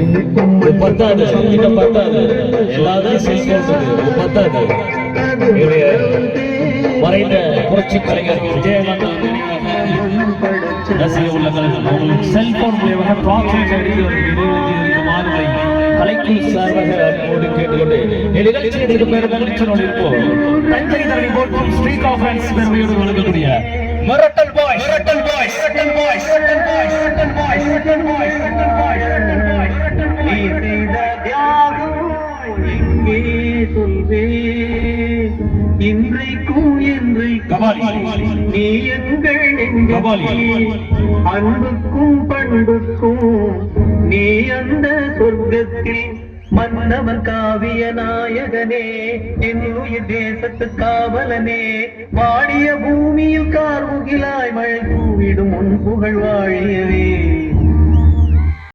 இது பத்தாது. இன்னும் பத்தாது. எல்லாத்தையும் செல்போன் இது பத்தாது. இவருடைய மறைந்த புரட்சி கலைஞர் விஜயகாந்த் ரசிக உள்ளங்கள் அவங்களுக்கு செல்போன் மூலியமாக ப்ராக்சிட் அடித்து வருமாறுகளை கலைக்குழு சார்பாக அன்போடு கேட்டுக்கொண்டு நிகழ்ச்சிகளுக்கு பேர் நிகழ்ச்சியோடு இருப்போம். தஞ்சை தரணி போட்டும் ஸ்ரீ கான்ஃபரன்ஸ் பெருமையோடு வழங்கக்கூடிய மிரட்டல் பாய் மிரட்டல் பாய் மிரட்டல் பாய் மிரட்டல் பாய் மிரட்டல் பாய் மிரட்டல் பாய் மிரட்டல் பாய் என்றைக்கும் கபாலி. நீ எங்கள் அன்புக்கும் பண்புக்கும் நீ அந்த சொர்க்கத்தில் மன்னவன் காவிய நாயகனே என் உயிர் தேசத்து காவலனே. வாடிய பூமியில் கார்முகிலாய் மழை தூவிடும் உன் புகழ் வாழியவே.